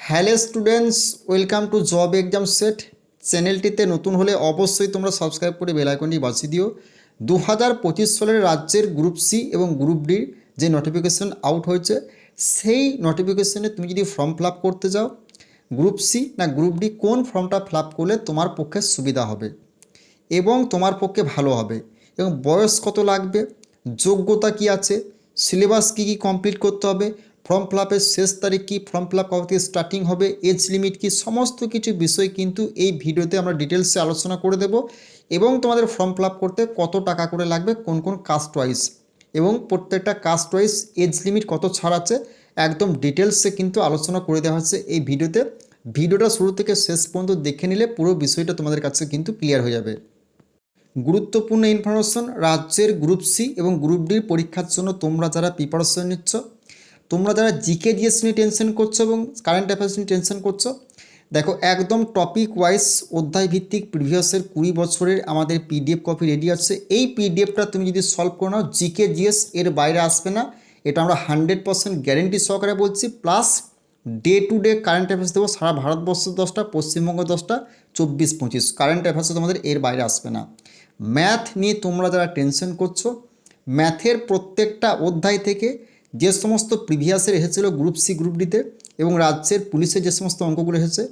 Hello students, welcome to job exam set. চ্যানেলটিতে নতুন হলে অবশ্যই তোমরা সাবস্ক্রাইব করে বেল আইকনটি বাজিয়ে দিও। দু হাজার পঁচিশ সালের রাজ্যের গ্রুপ সি এবং গ্রুপ ডির যে নোটিফিকেশন আউট হয়েছে, সেই নোটিফিকেশনে তুমি যদি ফর্ম ফিল করতে যাও, গ্রুপ সি না গ্রুপ ডি কোন ফর্মটা ফিল করলে তোমার পক্ষে সুবিধা হবে এবং তোমার পক্ষে ভালো হবে এবং বয়স কত লাগবে, যোগ্যতা কি আছে সিলেবাস কী কী কমপ্লিট করতে হবে ফর্ম ফিল আপের শেষ তারিখ কী? ফর্ম ফিল কবে থেকে স্টার্টিং হবে? এজ লিমিট কী? সমস্ত কিছু বিষয় কিন্তু এই ভিডিওতে আমরা ডিটেলসে আলোচনা করে দেব এবং তোমাদের ফর্ম ফিল আপ করতে কত টাকা করে লাগবে, কোন কোন কাস্ট ওয়াইজ এবং প্রত্যেকটা কাস্ট ওয়াইজ এজ লিমিট কত ছাড় আছে, একদম ডিটেলসে কিন্তু আলোচনা করে দেওয়া হচ্ছে এই ভিডিওতে। ভিডিওটা শুরু থেকে শেষ পর্যন্ত দেখে নিলে পুরো বিষয়টা তোমাদের কাছে কিন্তু ক্লিয়ার হয়ে যাবে। গুরুত্বপূর্ণ ইনফরমেশন রাজ্যের গ্রুপ সি এবং গ্রুপ ডির পরীক্ষার জন্য তোমরা যারা প্রিপারেশন নিচ্ছ তোমরা যারা জিকে জিএস নিয়ে টেনশন করছ এবং কারেন্ট অ্যাফেয়ার্স নিয়ে টেনশন করছ, দেখো একদম টপিক ওয়াইজ অধ্যায় ভিত্তিক প্রিভিয়াসের কুড়ি বছরের আমাদের পিডিএফ কপি রেডি আছে। এই পিডিএফটা তুমি যদি সলভ করে নাও জিকে জিএস এর বাইরে আসবে না। এটা আমরা হান্ড্রেড পার্সেন্ট গ্যারেন্টি সহকারে বলছি। Plus day to day current affairs দেবো সারা ভারতবর্ষ দশটা, পশ্চিমবঙ্গ দশটা, চব্বিশ, পঁচিশ। কারেন্ট অ্যাফেয়ার্সে তোমাদের এর বাইরে আসবে না। ম্যাথ নিয়ে তোমরা যারা টেনশন করছ ম্যাথের প্রত্যেকটা অধ্যায় থেকে যে সমস্ত প্রিভিয়াসের এসেছিল গ্রুপ সি গ্রুপ ডিতে এবং রাজ্যের পুলিশের যে সমস্ত অঙ্কগুলো এসেছে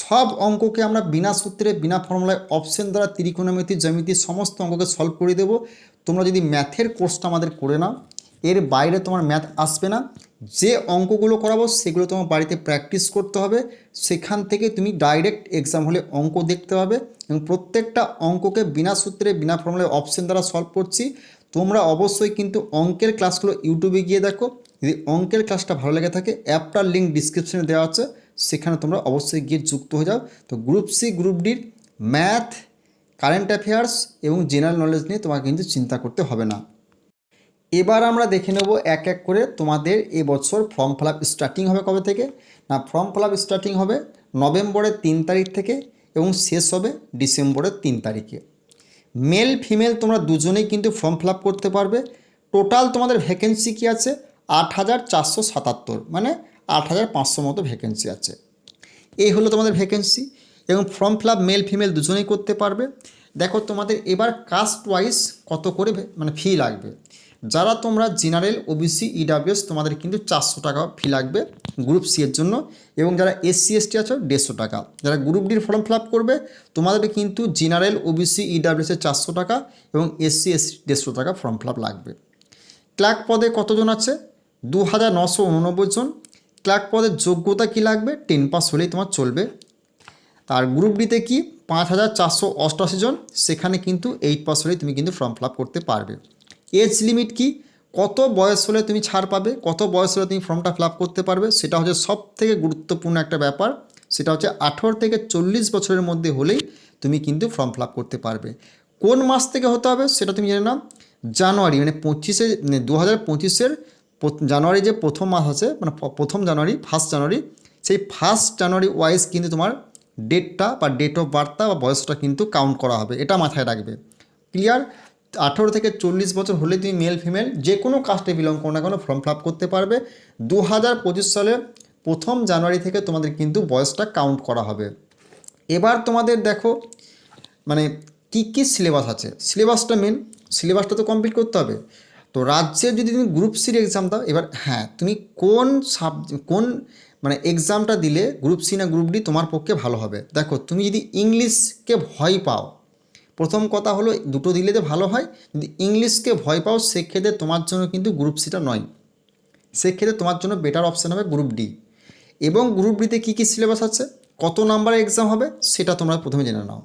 সব অঙ্ককে আমরা বিনা সূত্রে, বিনা ফর্মুলায় অপশন দ্বারা ত্রিকোণমিতি, জ্যামিতি সমস্ত অঙ্ককে সলভ করে দেবো। তোমরা যদি ম্যাথের কোর্সটা আমাদের করে নাও, এর বাইরে তোমার ম্যাথ আসবে না। যে অঙ্কগুলো করাবো, সেগুলো তোমার বাড়িতে প্র্যাকটিস করতে হবে। সেখান থেকে তুমি ডাইরেক্ট এক্সাম হলে অঙ্ক দেখতে হবে এবং প্রত্যেকটা অঙ্ককে বিনা সূত্রে, বিনা ফর্মুলায় অপশন দ্বারা সলভ করছি। তোমরা অবশ্যই কিন্তু অঙ্কের ক্লাসগুলো ইউটিউবে গিয়ে দেখো। যদি অঙ্কের ক্লাসটা ভালো লেগে থাকে, অ্যাপটার লিঙ্ক ডিসক্রিপশনে দেওয়া আছে, সেখানে তোমরা অবশ্যই গিয়ে যুক্ত হয়ে যাও। তো গ্রুপ সি গ্রুপ ডির ম্যাথ কারেন্ট অ্যাফেয়ার্স এবং জেনারেল নলেজ নিয়ে তোমাকে কিন্তু চিন্তা করতে হবে না। এবার আমরা দেখে নেব এক এক করে তোমাদের এবছর ফর্ম ফিল স্টার্টিং হবে কবে থেকে? না ফর্ম ফিল স্টার্টিং হবে নভেম্বরের তিন তারিখ থেকে এবং শেষ হবে ডিসেম্বরের তিন তারিখে। মেল ফিমেল তোমরা দুজনেই কিন্তু ফর্ম ফিল করতে পারবে। টোটাল তোমাদের ভ্যাকেন্সি কী আছে? আট হাজার চারশো সাতাত্তর মানে আট হাজার পাঁচশো মতো ভ্যাকেন্সি আছে। এই হলো তোমাদের ভ্যাকেন্সি এবং ফর্ম ফিল মেল ফিমেল দুজনেই করতে পারবে। দেখো তোমাদের এবার কাস্ট ওয়াইজ কত করে মানে ফি লাগবে। যারা তোমরা জেনারেল ওবিসি ইডাব্লিউএস তোমাদের কিন্তু চারশো টাকা ফি লাগবে গ্রুপ সি এর জন্য। এবং যারা এসসি এসটি আছো, দেড়শো টাকা। যারা গ্রুপ ডির ফর্ম ফিল করবে, তোমাদের কিন্তু জেনারেল ওবিসি ইডাব্লিউএসের চারশো টাকা এবং এসসি এসটি দেড়শো টাকা ফর্ম ফিল লাগবে। ক্লার্ক পদে কতজন আছে? দু হাজার নশো উননব্বই জন। ক্লার্ক পদের যোগ্যতা কী লাগবে? টেন পাস হলেই তোমার চলবে। আর গ্রুপ ডিতে কি? পাঁচ হাজার চারশো অষ্টআশি জন। সেখানে কিন্তু এইট পাস হলেই তুমি কিন্তু ফর্ম ফিল করতে পারবে। এজ লিমিট কি? কত বয়স হলে তুমি ছাড় পাবে? কত বয়স হলে তুমি ফর্মটা ফিল করতে পারবে? সেটা হচ্ছে সব থেকে গুরুত্বপূর্ণ একটা ব্যাপার। সেটা হচ্ছে আঠেরো থেকে চল্লিশ বছরের মধ্যে হলেই তুমি কিন্তু ফর্ম ফিল করতে পারবে। কোন মাস থেকে হতে হবে? সেটা তুমি জেনে নাও। জানুয়ারি মানে পঁচিশে দু হাজার পঁচিশের জানুয়ারি যে প্রথম মাস আছে মানে প্রথম জানুয়ারি ফার্স্ট জানুয়ারি, সেই ফার্স্ট জানুয়ারি ওয়াইজ কিন্তু তোমার ডেটটা বা ডেট অফ বার্থটা বা বয়সটা কিন্তু কাউন্ট করা হবে। এটা মাথায় রাখবে। ক্লিয়ার আঠেরো থেকে চল্লিশ বছর হলে তুমি মেল ফিমেল যে কোনো কাস্টে বিলং করো না কেন ফর্ম ফিল করতে পারবে। দু হাজার পঁচিশ সালে প্রথম জানুয়ারি থেকে তোমাদের কিন্তু বয়সটা কাউন্ট করা হবে। এবার তোমাদের দেখো মানে কী কী সিলেবাস আছে? সিলেবাসটা মেন সিলেবাসটা তো কমপ্লিট করতে হবে। তো রাজ্যে যদি তুমি গ্রুপ সির এক্সাম দাও, এবার হ্যাঁ তুমি কোন সাব কোন মানে এক্সামটা দিলে গ্রুপ সি না গ্রুপ ডি তোমার পক্ষে ভালো হবে। দেখো, তুমি যদি ইংলিশকে ভয় পাও প্রথম কথা হলো, দুটো দিলে তো ভালো হয়, যদি ইংলিশকে ভয় পাও, সেক্ষেত্রে তোমার জন্য কিন্তু গ্রুপ সিটা নয়। সেক্ষেত্রে তোমার জন্য বেটার অপশান হবে গ্রুপ ডি এবং গ্রুপ ডিতে কী কী সিলেবাস আছে, কত নাম্বারের এক্সাম হবে, সেটা তোমরা প্রথমে জেনে নাও।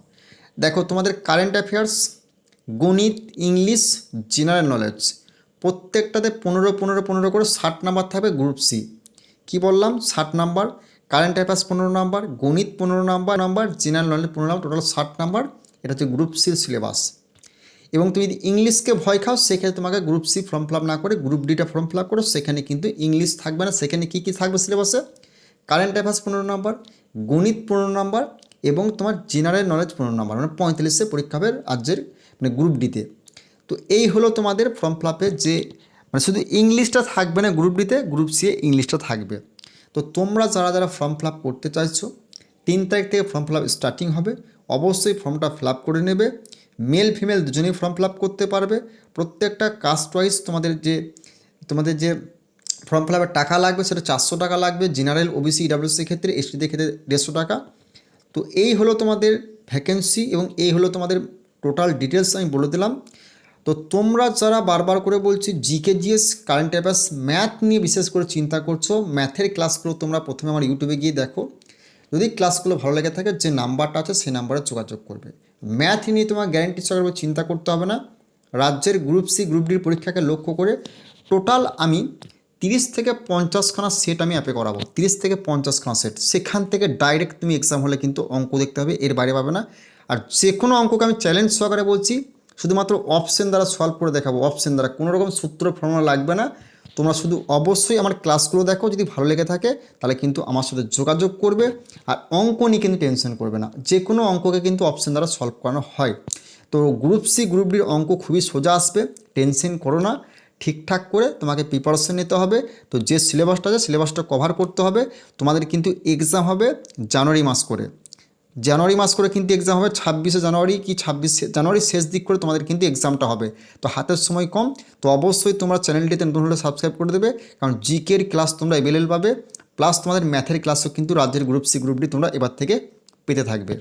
দেখো, তোমাদের কারেন্ট অ্যাফেয়ার্স গণিত, ইংলিশ জেনারেল নলেজ প্রত্যেকটাতে পনেরো পনেরো পনেরো করে ষাট নাম্বার থাকবে গ্রুপ সি কি বললাম? ষাট নাম্বার কারেন্ট অ্যাফেয়ার্স পনেরো নাম্বার গণিত পনেরো নাম্বার নাম্বার জেনারেল নলেজ পনেরো নাম্বার টোটাল ষাট নাম্বার এটা হচ্ছে গ্রুপ সির সিলেবাস এবং তুমি যদি ইংলিশকে ভয় খাও, সেক্ষেত্রে তোমাকে গ্রুপ সি ফর্ম ফিল না করে গ্রুপ ডিটা ফর্ম ফিল করো। সেখানে কিন্তু ইংলিশ থাকবে না। সেখানে কী কী থাকবে সিলেবাসে কারেন্ট অ্যাফেয়ার্স পনেরো নাম্বার, গণিত পনেরো নাম্বার এবং তোমার জেনারেল নলেজ পনেরো নাম্বার। মানে পঁয়তাল্লিশে পরীক্ষা হবে রাজ্যের মানে গ্রুপ ডিতে তো। এই হলো তোমাদের ফর্ম ফিল যে মানে শুধু ইংলিশটা থাকবে না গ্রুপ ডিতে গ্রুপ সি ইংলিশটা থাকবে। তো তোমরা যারা যারা ফর্ম ফিল করতে চাইছো, তিন তারিখ থেকে ফর্ম ফিল স্টার্টিং হবে। অবশ্যই ফর্মটা ফিল আপ করে নেবে। মেল, ফিমেল দুজনেই ফর্ম ফিল আপ করতে পারবে। প্রত্যেকটা কাস্ট ওয়াইজ তোমাদের যে তোমাদের যে ফর্ম ফিল আপের টাকা লাগবে সেটা চারশো টাকা লাগবে। জেনারেল ওবিসি ইডাব্লিউসির ক্ষেত্রে এসটিদের ক্ষেত্রে দেড়শো টাকা। তো এই হলো তোমাদের ভ্যাকেন্সি এবং এই হলো তোমাদের টোটাল ডিটেলস আমি বলে দিলাম। তো তোমরা যারা বারবার করে বলছি GK GS current affairs math নিয়ে বিশেষ করে চিন্তা করছ ম্যাথের ক্লাসগুলো তোমরা প্রথমে আমার ইউটিউবে গিয়ে দেখো। যদি ক্লাসগুলো ভালো লেগে থাকে, যে নাম্বারটা আছে সেই নাম্বারে যোগাযোগ করবে। ম্যাথ নিয়ে তোমার গ্যারেন্টি সহকারে চিন্তা করতে হবে না। রাজ্যের গ্রুপ সি গ্রুপ ডির পরীক্ষাকে লক্ষ্য করে টোটাল আমি তিরিশ থেকে পঞ্চাশখানা সেট আমি অ্যাপে করাবো। তিরিশ থেকে পঞ্চাশখানা সেট সেখান থেকে ডাইরেক্ট তুমি এক্সাম হলে কিন্তু অঙ্ক দেখতে হবে এর বাইরে পাবে না। আর যে কোনো অঙ্ককে আমি চ্যালেঞ্জ সহকারে বলছি, শুধুমাত্র অপশন দ্বারা সলভ করে দেখাবো। অপশন দ্বারা কোনো রকম সূত্র ফর্মুলা লাগবে না। তোমরা শুধু অবশ্যই আমার ক্লাসগুলো দেখো, যদি ভালো লেগে থাকে, তাহলে কিন্তু আমার সাথে যোগাযোগ করবে আর অঙ্ক নিয়ে কিন্তু টেনশন করবে না। যে কোনো অঙ্ককে কিন্তু অপশান দ্বারা সলভ করানো হয়। তো গ্রুপ সি গ্রুপ ডির অঙ্ক খুবই সোজা আসবে, টেনশন করো না, ঠিকঠাক করে তোমাকে প্রিপারেশন নিতে হবে। তো যে সিলেবাসটা আছে সিলেবাসটা কভার করতে হবে। তোমাদের কিন্তু এক্সাম হবে জানুয়ারি মাস করে। জানুয়ারি মাস করে কিন্তু এক্সাম হবে, ছাব্বিশে জানুয়ারি কি ছাব্বিশে জানুয়ারি শেষ দিক করে তোমাদের কিন্তু এক্সামটা হবে। তো হাতের সময় কম, তো অবশ্যই তোমরা চ্যানেলটিতে নতুন হলে সাবস্ক্রাইব করে দেবে, কারণ জিকের ক্লাস তোমরা অ্যাভেলেবল পাবে প্লাস তোমাদের ম্যাথের ক্লাসও কিন্তু রাজ্যের গ্রুপ সি গ্রুপটি তোমরা এবার থেকে পেতে থাকবে।